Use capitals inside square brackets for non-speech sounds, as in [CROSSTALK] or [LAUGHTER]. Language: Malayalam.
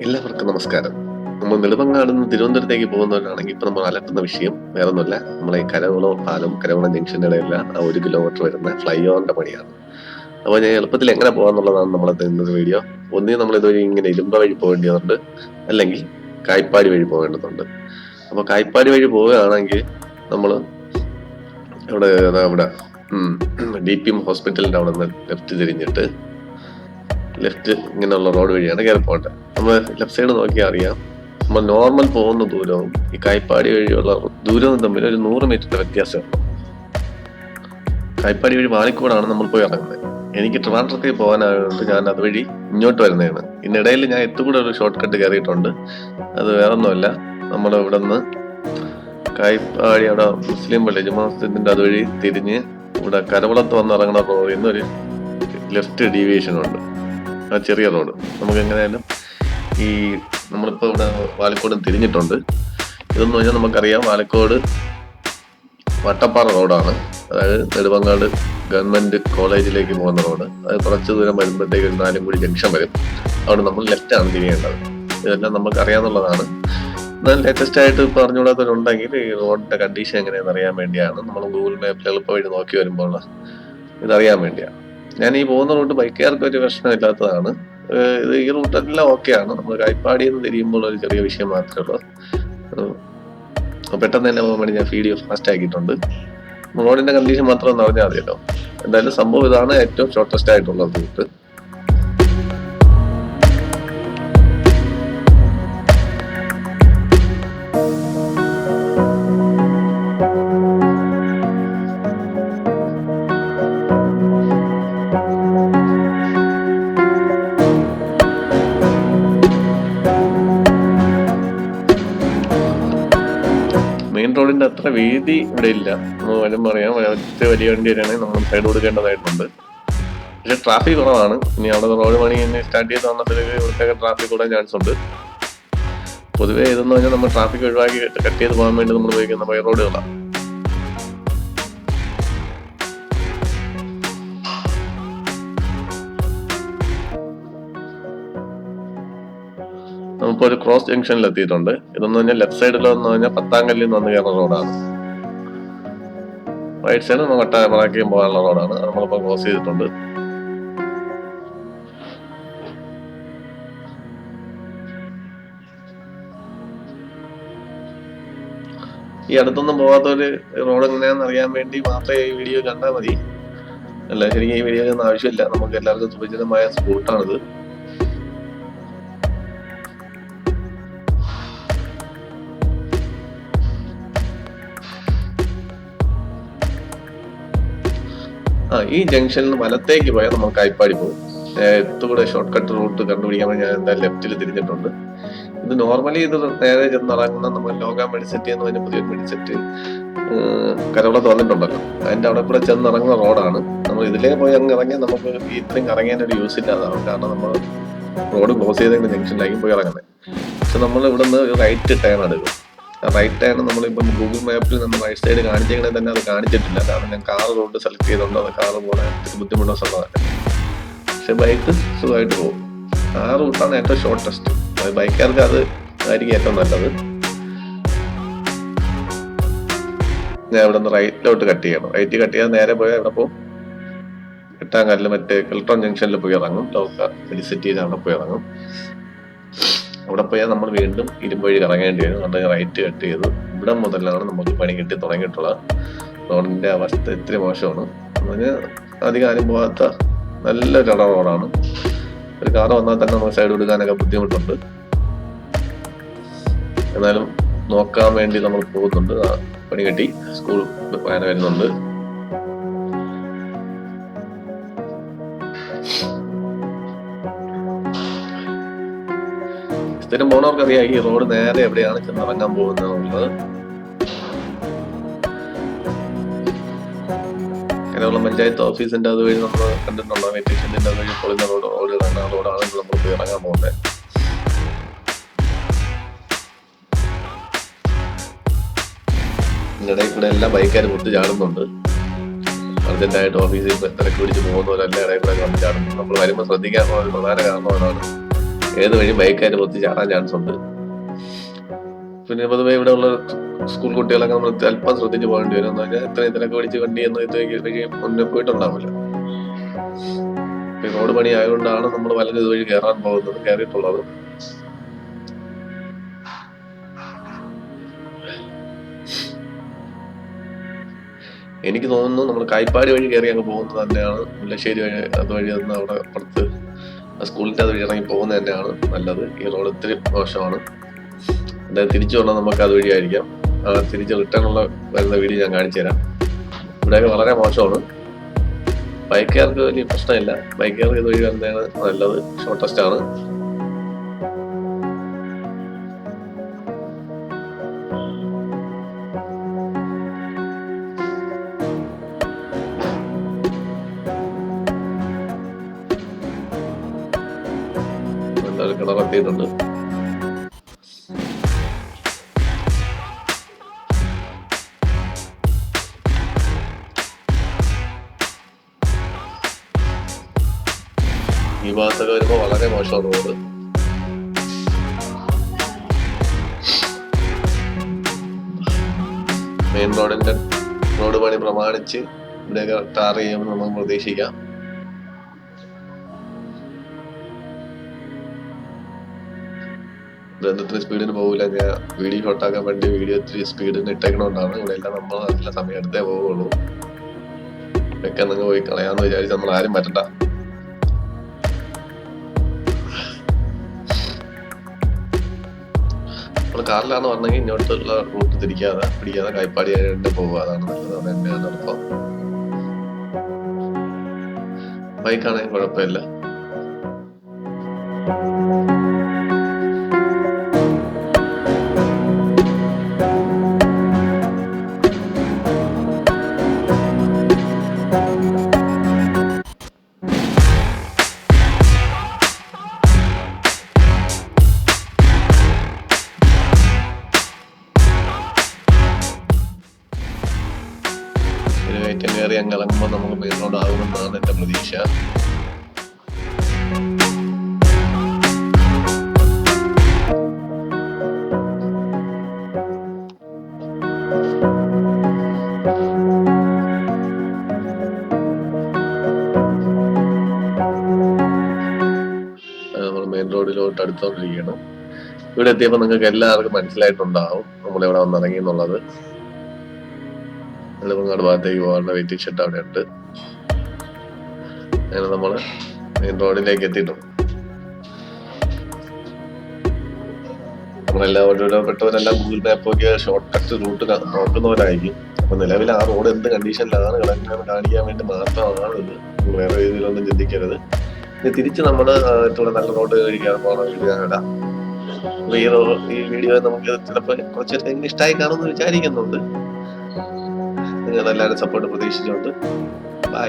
എല്ലാവർക്കും നമസ്കാരം. നമ്മൾ നെടുമങ്ങാട് നിന്ന് തിരുവനന്തപുരത്തേക്ക് പോകുന്നവരാണെങ്കിൽ ഇപ്പൊ നമ്മൾ അലട്ടുന്ന വിഷയം വേറെ ഒന്നുമില്ല നമ്മളെ ഈ കരകുളം പാലം കരകുളം ജംഗ്ഷന്റെ ഇടയിലുള്ള ആ ഒരു കിലോമീറ്റർ വരുന്ന ഫ്ലൈ ഓവറിന്റെ പണിയാണ്. അപ്പോൾ ഞാൻ എളുപ്പത്തിൽ എങ്ങനെ പോകാന്നുള്ളതാണ് നമ്മളത് ഇന്നത്തെ വീഡിയോ ഒന്നേ നമ്മൾ ഇതുവഴി ഇങ്ങനെ ഇരുമ്പ വഴി പോകേണ്ടതുണ്ട്. അല്ലെങ്കിൽ കായ്പാടി വഴി പോകേണ്ടതുണ്ട്. അപ്പോൾ കായ്പാടി വഴി പോവുകയാണെങ്കിൽ നമ്മൾ അവിടെ അവിടെ [CLEARS THROAT] ഡി പി എം ഹോസ്പിറ്റലിന്റെ അവിടെ നിന്ന് ലെഫ്റ്റ് തിരിഞ്ഞിട്ട് ലെഫ്റ്റ് ഇങ്ങനെയുള്ള റോഡ് വഴിയാണ് കയറി പോകേണ്ടത്. നമ്മൾ ലെഫ്റ്റ് സൈഡ് നോക്കിയാൽ അറിയാം. നമ്മൾ നോർമൽ പോകുന്ന ദൂരവും ഈ കായ്പാടി വഴിയുള്ള ദൂരവും തമ്മിൽ ഒരു നൂറ് മീറ്ററിന്റെ വ്യത്യാസം കായ്പാടി വഴി വാലിക്കൂടാണ് നമ്മൾ പോയി ഇറങ്ങുന്നത്. എനിക്ക് ട്രിവാൻഡ്രത്തിൽ പോകാനായതുകൊണ്ട് ഞാൻ അതുവഴി ഇങ്ങോട്ട് വരുന്നതാണ്. ഇതിനിടയിൽ ഞാൻ എത്തുകൂടെ ഒരു ഷോർട്ട് കട്ട് കയറിയിട്ടുണ്ട്. അത് വേറൊന്നുമല്ല. നമ്മൾ ഇവിടെ നിന്ന് കായ്പാടി അവിടെ മുസ്ലിം പള്ളി ജുമാ മസ്ജിദിന്റെ അതുവഴി തിരിഞ്ഞ് ഇവിടെ കരവളത്ത് വന്ന് ഇറങ്ങുന്ന ഒരു ലെഫ്റ്റ് ഡീവിയേഷൻ ഉണ്ട്. ആ ചെറിയ റോഡ്. നമുക്ക് എങ്ങനെയായാലും ഈ നമ്മളിപ്പോൾ ഇവിടെ വാലക്കോട് തിരിഞ്ഞിട്ടുണ്ട്. ഇതെന്ന് പറഞ്ഞാൽ നമുക്കറിയാം വാലക്കോട് വട്ടപ്പാറ റോഡാണ്. അതായത് നെടുമങ്ങാട് ഗവൺമെന്റ് കോളേജിലേക്ക് പോകുന്ന റോഡ്. അത് കുറച്ച് ദൂരം വരുമ്പോഴത്തേക്ക് ഒരു നാലും കൂടി ജംഗ്ഷൻ വരും. അവിടെ നമ്മൾ ലെഫ്റ്റ് ആണ് തിരിയേണ്ടത്. ഇതെല്ലാം നമുക്ക് അറിയാന്നുള്ളതാണ് എന്നാൽ ലേറ്റസ്റ്റ് ആയിട്ട് പറഞ്ഞുകൂടാത്തവരുണ്ടെങ്കിൽ ഈ റോഡിന്റെ കണ്ടീഷൻ എങ്ങനെയാണെന്ന് അറിയാൻ വേണ്ടിയാണ്. നമ്മൾ ഗൂഗിൾ മാപ്പിൽ എളുപ്പമായിട്ട് നോക്കി വരുമ്പോൾ ഇതറിയാൻ വേണ്ടിയാണ്. ഞാൻ ഈ പോകുന്ന റൂട്ട് ബൈക്കുകാർക്ക് ഒരു പ്രശ്നമില്ലാത്തതാണ്. ഇത് ഈ റൂട്ടെല്ലാം ഓക്കെയാണ്. നമ്മൾ കൈപ്പാടി എന്ന് തിരിയുമ്പോൾ ഒരു ചെറിയ വിഷയം മാത്രമേ ഉള്ളൂ. പെട്ടെന്ന് തന്നെ പോകാൻ വേണ്ടി ഞാൻ വീഡിയോ ഫാസ്റ്റ് ആക്കിയിട്ടുണ്ട്. റോഡിന്റെ കണ്ടീഷൻ മാത്രം എന്ന് പറഞ്ഞാൽ മതിയല്ലോ. എന്തായാലും സംഭവം ഇതാണ് ഏറ്റവും ഷോർട്ടസ്റ്റ് ആയിട്ടുള്ള റൂട്ട്. അത്ര വീതി ഇവിടെ ഇല്ല. നമ്മൾ പറയാം. ഒറ്റ വലിയ വണ്ടി വരികയാണെങ്കിൽ നമ്മൾ സൈഡ് കൊടുക്കേണ്ടതായിട്ടുണ്ട്. പക്ഷെ ട്രാഫിക് കുറവാണ്. ഇനി അവിടെ റോഡ് പണി തന്നെ സ്റ്റാർട്ട് ചെയ്ത് വന്നപ്പോഴേക്ക് ഇവിടത്തേക്ക് ട്രാഫിക് കൂടാൻ ചാൻസ് ഉണ്ട്. പൊതുവേ ഇതെന്ന് പറഞ്ഞാൽ നമ്മൾ ട്രാഫിക് ഒഴിവാക്കി കട്ട് ചെയ്ത് പോകാൻ വേണ്ടി നമ്മൾ ഉപയോഗിക്കുന്ന ബൈ റോഡുകളാണ് നമ്മളിപ്പോ ഒരു ക്രോസ് ജംഗ്ഷനിൽ എത്തിയിട്ടുണ്ട്. ഇതെന്ന് പറഞ്ഞാൽ ലെഫ്റ്റ് സൈഡിൽ വന്നു കഴിഞ്ഞാൽ പത്താങ്കല്ലിൽ നിന്ന് വന്ന് കയറുന്ന റോഡാണ് റൈറ്റ് സൈഡ് നമ്മൾ വട്ട പോകാനുള്ള റോഡാണ് നമ്മളിപ്പോൾ ക്രോസ് ചെയ്തിട്ടുണ്ട്. ഈ അടുത്തൊന്നും പോകാത്തൊരു റോഡ് എങ്ങനെയാണെന്ന് അറിയാൻ വേണ്ടി മാത്രമേ ഈ വീഡിയോ കണ്ടാൽ മതി. അല്ല ശരിക്കും ഈ വീഡിയോ ഒന്നും ആവശ്യമില്ല. നമുക്ക് എല്ലാവർക്കും സുപരിചിതമായ സ്പോട്ടാണിത് ഈ ജംഗ്ഷനിൽ വലത്തേക്ക് പോയാൽ നമുക്ക് കൈപ്പാടി പോകും. എത്തുകൂടെ ഷോർട്ട് കട്ട് റൂട്ട് കണ്ടുപിടിക്കാൻ വേണ്ടി ഞാൻ എന്താ ലെഫ്റ്റിൽ തിരിഞ്ഞിട്ടുണ്ട്. ഇത് നോർമലി ഇത് നേരെ ചെന്ന് ഇറങ്ങുന്ന നമ്മൾ ലോക മെഡിസെറ്റ് എന്ന് പറഞ്ഞ പുതിയ മെഡിസെറ്റ് കരവളത്ത് വന്നിട്ടുണ്ടല്ലോ അതിന്റെ അവിടെ കൂടെ ചെന്ന് ഇറങ്ങുന്ന റോഡാണ് നമ്മൾ ഇതിലേ പോയി അങ്ങ് ഇറങ്ങിയാൽ നമുക്ക് ഇത്രയും കറങ്ങാൻ ഒരു യൂസ് ഇല്ലാതാവും. കാരണം നമ്മൾ റോഡ് ക്ലോസ് ചെയ്തതിന്റെ ജംഗ്ഷനിലായിരിക്കും പോയി ഇറങ്ങുന്നത്. പക്ഷെ നമ്മൾ ഇവിടെ നിന്ന് റൈറ്റ് ടേൺ എടുക്കും റൈറ്റ് ടേൺ നമ്മളിപ്പം ഗൂഗിൾ മാപ്പിൽ നമ്മൾ റൈറ്റ് സൈഡ് കാണിച്ചെങ്കിൽ തന്നെ അത് കാണിച്ചിട്ടില്ല. കാരണം ഞാൻ കാർ റോഡ് സെലക്ട് ചെയ്തുകൊണ്ട് അത് കാർ പോലെ ഇത്തിരി ബുദ്ധിമുട്ടോ സ്ഥലമാണ് പക്ഷെ ബൈക്ക് സുഖമായിട്ട് പോകും. ആ റൂട്ടാണ് ഏറ്റവും ഷോർട്ടസ്റ്റ് ബൈക്കാർക്ക് അത് ആയിരിക്കും ഏറ്റവും നല്ലത്. ഞാൻ ഇവിടെ നിന്ന് റൈറ്റിലോട്ട് കട്ട് ചെയ്യണം. റൈറ്റ് കട്ട് ചെയ്യാൻ നേരെ പോയാൽ ഇവിടെ പോകും എട്ടാം കാലിൽ മറ്റേ കെൽട്രോൺ ജംഗ്ഷനിൽ പോയി ഇറങ്ങും. ലോക്ക മെഡിസിറ്റിയിൽ അവിടെ പോയി ഇറങ്ങും. അവിടെ പോയാൽ നമ്മൾ വീണ്ടും ഇരുമ്പ് വഴി കറങ്ങേണ്ടി വരും. അതുകൊണ്ട് റൈറ്റ് കട്ട് ചെയ്തു. ഇവിടെ മുതലാണ് നമുക്ക് പണി കിട്ടി തുടങ്ങിയിട്ടുള്ളത്. റോഡിന്റെ അവസ്ഥ ഇത്തിരി മോശമാണ്. അതിന് അധികം ആരും പോകാത്ത നല്ലൊരു ഇട റോഡാണ്. ഒരു കാർ വന്നാൽ തന്നെ നമുക്ക് സൈഡ് കൊടുക്കാനൊക്കെ ബുദ്ധിമുട്ടുണ്ട്. എന്നാലും നോക്കാൻ വേണ്ടി നമ്മൾ പോകുന്നുണ്ട്. പണി കെട്ടി. സ്കൂൾ വരുന്നുണ്ട്. സ്ഥിരം പോണവർക്കറിയാം ഈ റോഡ് നേരെ എവിടെയാണ് ചെന്നിറങ്ങാൻ പോകുന്നത് എന്നുള്ളത് കേരളം പഞ്ചായത്ത് ഓഫീസിന്റെ അതുവഴി നമ്മൾ കണ്ടിട്ടുള്ള മെറ്റീഷ്യന്റെ അത് വഴി പൊളിഞ്ഞ റോഡ് റോഡ് ആ റോഡാണ് നമ്മൾ പോയി ഇറങ്ങാൻ പോകുന്നത്. ഇടയിൽ കൂടെ എല്ലാ ബൈക്കാരും കൊടുത്ത് ചാടുന്നുണ്ട്. അർജന്റായിട്ട് ഓഫീസിൽ തിരക്ക് പിടിച്ച് പോകുന്നവരെല്ലാം ഇടയിൽ കൂടെ വന്ന് ചാടുന്നു നമ്മൾ വരുമ്പോൾ ശ്രദ്ധിക്കാൻ പ്രധാന കാരണം അതാണ് ഏത് വഴി ബൈക്കായിട്ട് പൊത്തി ചാടാൻ ചാൻസ് ഉണ്ട്. പിന്നെ പൊതുവെ ഇവിടെ ഉള്ള സ്കൂൾ കുട്ടികളൊക്കെ നമ്മൾ അല്പം ശ്രദ്ധിച്ച് പോകേണ്ടി വരും. എന്ന് പറഞ്ഞാൽ ഇത്രയും തിരക്ക് പിടിച്ച് വണ്ടി എന്ന് മുന്നേ പോയിട്ടുണ്ടാവില്ല. റോഡ് പണി ആയതുകൊണ്ടാണ് നമ്മൾ വലത് ഇതുവഴി കയറാൻ പോകുന്നത് കയറിയിട്ടുള്ളത്. എനിക്ക് തോന്നുന്നു നമ്മൾ കായ്പാടി വഴി കയറി അങ്ങ് പോകുന്നത് തന്നെയാണ് മുല്ലശ്ശേരി വഴി അതുവഴി തന്നെ അവിടെ അപ്പുറത്ത് ആ അത് വഴി ഇറങ്ങി പോകുന്നത് തന്നെയാണ് നല്ലത്. ഈ റോഡ് ഒത്തിരി മോശമാണ്. എന്തായാലും തിരിച്ചു വന്നാൽ നമുക്ക് അതുവഴി ആയിരിക്കാം തിരിച്ച് റിട്ടേൺ ഉള്ള വരുന്ന വീഡിയോ ഞാൻ കാണിച്ചു തരാം. ഇവിടെയൊക്കെ വളരെ മോശമാണ്. ബൈക്കുകാർക്ക് വലിയ പ്രശ്നമില്ല. ബൈക്കുകാർക്ക് ഇതുവഴി വരുന്നതാണ് നല്ലത്. ഷോർട്ടസ്റ്റ് ആണ്. എന്തായാലും കിണറെത്തിയിട്ടുണ്ട് ഈ ഭാഗത്തൊക്കെ വരുമ്പോൾ വളരെ മോശമാണ് റോഡ്. മെയിൻ റോഡിന്റെ റോഡ് പണി പ്രമാണിച്ച് ഇവിടെയൊക്കെ ടാർ ചെയ്യുമെന്ന് നമുക്ക് പ്രതീക്ഷിക്കാം. ബന്ധത്തിന് സ്പീഡിന് പോകില്ല ഞാൻ വീഡിയോ ഷോട്ടാക്കാൻ വേണ്ടി വീഡിയോ ഇത്തിരി സ്പീഡിന് ഇട്ടേക്കണോണ്ടാണ്. ഇവിടെ എല്ലാം നമ്മൾ നല്ല സമയം എടുത്തേ പോവുള്ളൂ. ഒക്കെ നിങ്ങൾ പോയി കളയാന്ന് വിചാരിച്ച് നമ്മൾ ആരും പറ്റണ്ട നമ്മൾ കാറിലാന്ന് പറഞ്ഞെങ്കിൽ ഇങ്ങോട്ടുള്ള റൂട്ട് തിരിക്കാതെ പിടിക്കാതെ കൈപ്പാടി ആയിട്ട് പോവുക. അതാണ് നല്ലത്. അത് തന്നെയാണ് എളുപ്പം. ബൈക്കാണെങ്കിൽ കുഴപ്പമില്ല. ഒരു കയറ്റം കയറി അങ്ങ് നമുക്ക് പേരിനോട് ആകുമെന്നാണ് എന്റെ പ്രതീക്ഷ. മെയിൻ റോഡിലോട്ട് ഇവിടെ എത്തിയപ്പോൾ നിങ്ങൾക്ക് എല്ലാവർക്കും മനസ്സിലായിട്ടുണ്ടാവും. നമ്മൾ ഇവിടെ വന്നിറങ്ങി എന്നുള്ളത്. നെടുമങ്ങാട് ഭാഗത്തേക്ക് പോകാനുള്ള വെയിറ്റിംഗ് ഷെഡ് അവിടെ ഉണ്ട് അങ്ങനെ നമ്മൾ മെയിൻ റോഡിലേക്ക് എത്തിയിട്ടുണ്ട്. നമ്മളെല്ലാവരും പെട്ടവരെല്ലാം ഗൂഗിൾ മാപ്പ് ഒക്കെ ഷോർട്ട് കട്ട് റൂട്ട് നോക്കുന്നവരായിരിക്കും അപ്പൊ നിലവിൽ ആ റോഡ് എന്ത് കണ്ടീഷനിലാണ് കിടക്കുന്നത് കാണിക്കാൻ വേണ്ടി മാത്രമാണ് ഇത്. വേറെ രീതിയിലൊന്നും ചിന്തിക്കരുത്. ഇനി തിരിച്ച് നമ്മൾ ഇവിടെ നല്ല റോഡ് കഴിക്കാൻ പോകണം ഈ ഈ വീഡിയോ നമുക്ക് ചിലപ്പോൾ കുറച്ച് ഇഷ്ടമായി കാണുമെന്ന് വിചാരിക്കുന്നുണ്ട്. നിങ്ങളെല്ലാവരും സപ്പോർട്ട് പ്രതീക്ഷിച്ചുകൊണ്ട് ബൈ